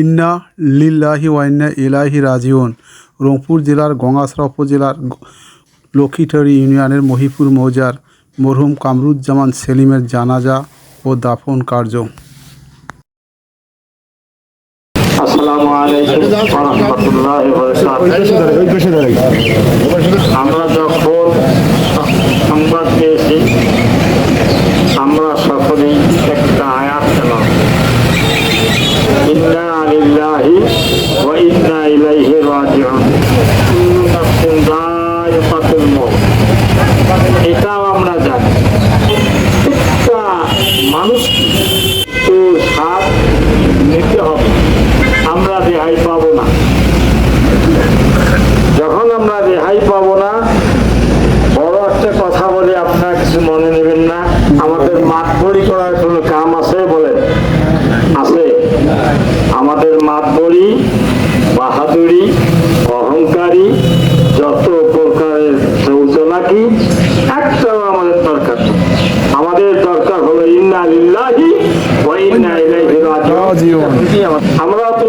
ইন্না লিল্লাহি ওয়াইন্না ইলাহি রাজিউন। রংপুর জেলার গঙ্গাসরা উপজেলার লক্ষ্মীটরি ইউনিয়নের মহিপুর মৌজার মরহুম কামরুজ্জামান সেলিমের জানাজা ও দাফন কার্য। আমরা যখন সংবাদ পেয়েছি আমরা সকলেই একটা আয়াত পেলাম ইন্না লিল্লাহি ওয়া ইন্না ইলাইহি রাজিউন কুল্লু নাফসিন যায়িকাতুল মউত এটাও আমরা জানি প্রত্যেকটা মানুষকে তো সাথ নিতে হবে আমরা রেহাই পাবো না যখন আমরা রেহাই পাবো না বড় একটা কথা বলে আপনারা কিছু মনে নেবেন না আমাদের মাঠ বড়ি করার কোনো কাম আছে বলেন আছে আমাদের মাঠ বড়ি বাহাদুরি অহংকারী যত প্রকারের চৌচলাকি একটাও আমাদের দরকার নেই। আমাদের হলো ইন্না লিল্লাহি ওয়া ইন্না ইলাইহি রাজিউন। আমরা তো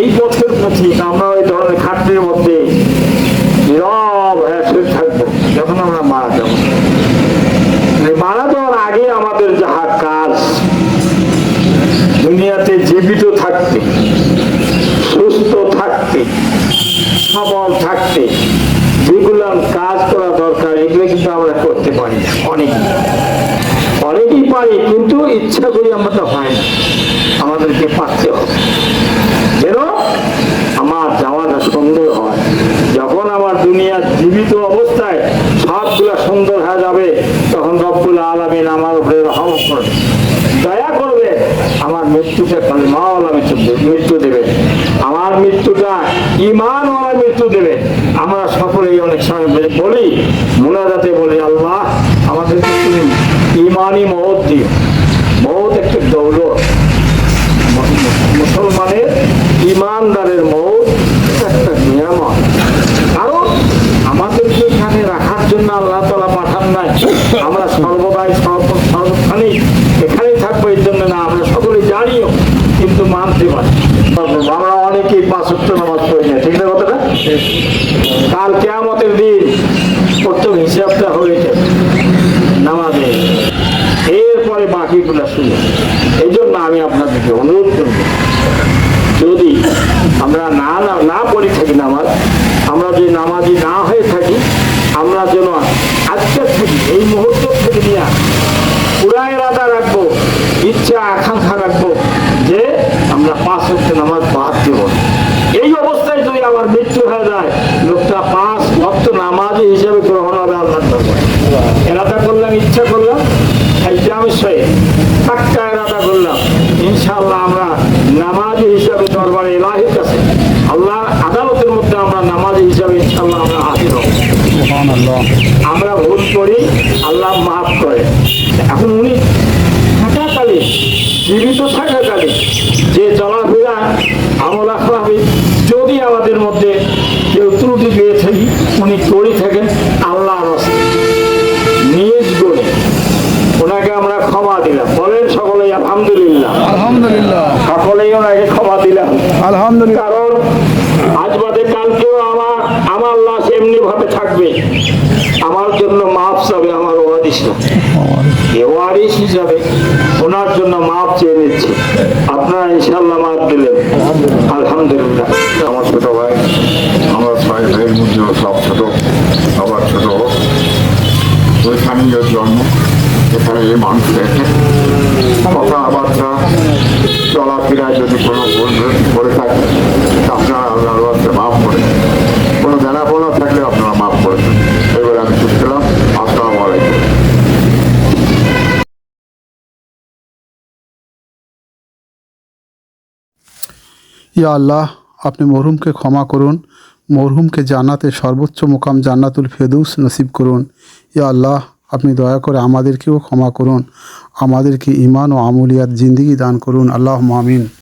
এই পথের পথিক আমরা ওই ধরনের খাটনির মধ্যে নীরব হয়ে শুয়ে থাকব যখন আমরা মারা যাব। মারা যাওয়ার আগে আমাদের যাহা কাজ দুনিয়াতে জীবিত থাকতে সুস্থ থাকতে সবল থাকতে যেগুলো কাজ করা দরকার এগুলো কিন্তু আমরা করতে পারি অনেক। ইচ্ছা করি আমরা তো হয় না। আমাদেরকে হবে। যেন আমার যাওয়াটা সুন্দর হয়, যখন আমার দুনিয়া জীবিত অবস্থায় সবগুলা সুন্দর হয়ে যাবে, তখন রব্বুল আলমিন আমার উপরে রহম করবে। দয়া করবে, আমার মৃত্যুটা কালমাওয়ালা মৃত্যু মৃত্যু দেবে। আমার মৃত্যুটা ইমান ওয়ালা মৃত্যু দেবে। আমরা সকলেই অনেক সময় বলি, মোনাজাতে বলি, আল্লাহ ইমানদারের মৌত, একটা নিয়ামত। কারণ আমাদেরকে এখানে রাখার জন্য আল্লাহ তালা পাঠান নাই। আমরা সর্বদাই সর্ব- সর্বক্ষণেই এখানেই থাকব, এই জন্য না, আমরা সকলে জানিও, কিন্তু মানতে পারি। আমরা অনেকেই পাঁচ নামাজ পড়ি না, ঠিক না কথাটা? কাল কেয়ামতের দিন প্রথম হিসাবটা হয়েছে নামাজে। এরপরে বাকিগুলো শুনে। এই জন্য আমি আপনাদেরকে অনুরোধ করব যদি আমরা না না না পড়ে থাকি নামাজ আমরা যদি নামাজি না হয়ে থাকি আমরা যেন আজকের থেকে এই মুহূর্ত থেকে নিয়ে পুরা এরাদা রাখব ইচ্ছা আকাঙ্ক্ষা রাখব যে আমরা পাঁচ হচ্ছে নামাজ বাদ দেব। এই অবস্থায় যদি আমার মৃত্যু হয়ে যায় লোকটা পাঁচ ভক্ত নামাজি হিসেবে গ্রহণ হবে দরবারে। এরাদা করলাম ইচ্ছা করলাম একজাম সয়ে পাক্কা এরাদা করলাম। ইনশাআল্লাহ আমরা নামাজি হিসাবে দরবারে এলাহির কাছে আল্লাহ আদালতের মধ্যে আমরা নামাজি হিসাবে ইনশাআল্লাহ আমরা হাজির হব। আমরা ভুল করি আল্লাহ মাফ করে। এখন উনি থাকাকালীন জীবিত থাকাকালীন যে চলাফেরা আমল আখলাফে যদি আমাদের মধ্যে কেউ ত্রুটি পেয়ে উনি করে থাকেন আল্লাহ রস্তে নিজ গুণে ওনাকে আমরা ক্ষমা দিলাম বলেন সকলেই আলহামদুলিল্লাহ আলহামদুলিল্লাহ সকলেই ওনাকে ক্ষমা দিলাম আলহামদুলিল্লাহ কারণ আজ বাদে কালকেও আমার আমার লাশ এমনি থাকবে আমার জন্য মাপ চাবে আমার ওয়ারিস না ওয়ারিস হিসাবে ওনার জন্য মাপ চেয়ে নিচ্ছে। আপনারা ইনশাল্লাহ মাপ দিলেন আলহামদুলিল্লাহ। আমার ছোট ভাই, আমরা ছয় ভাইয়ের মধ্যে সব ছোট আবার ছোট। ওইখানে জন্ম। এখানে এই মানুষ দেখে কথাবার্তা চলাফেরায় যদি কোনো ভুল করে থাকে আপনারা আল্লাহর ইয়া আল্লাহ, আপনি মরহুমকে ক্ষমা করুন, মরহুমকে জান্নাতে সর্বোচ্চ মোকাম জান্নাতুল ফেদুস নসিব করুন। ইয়া আল্লাহ, আপনি দয়া করে আমাদেরকেও ক্ষমা করুন, আমাদেরকে ইমান ও আমুলিয়াত জিন্দিগি দান করুন। আল্লাহ মামিন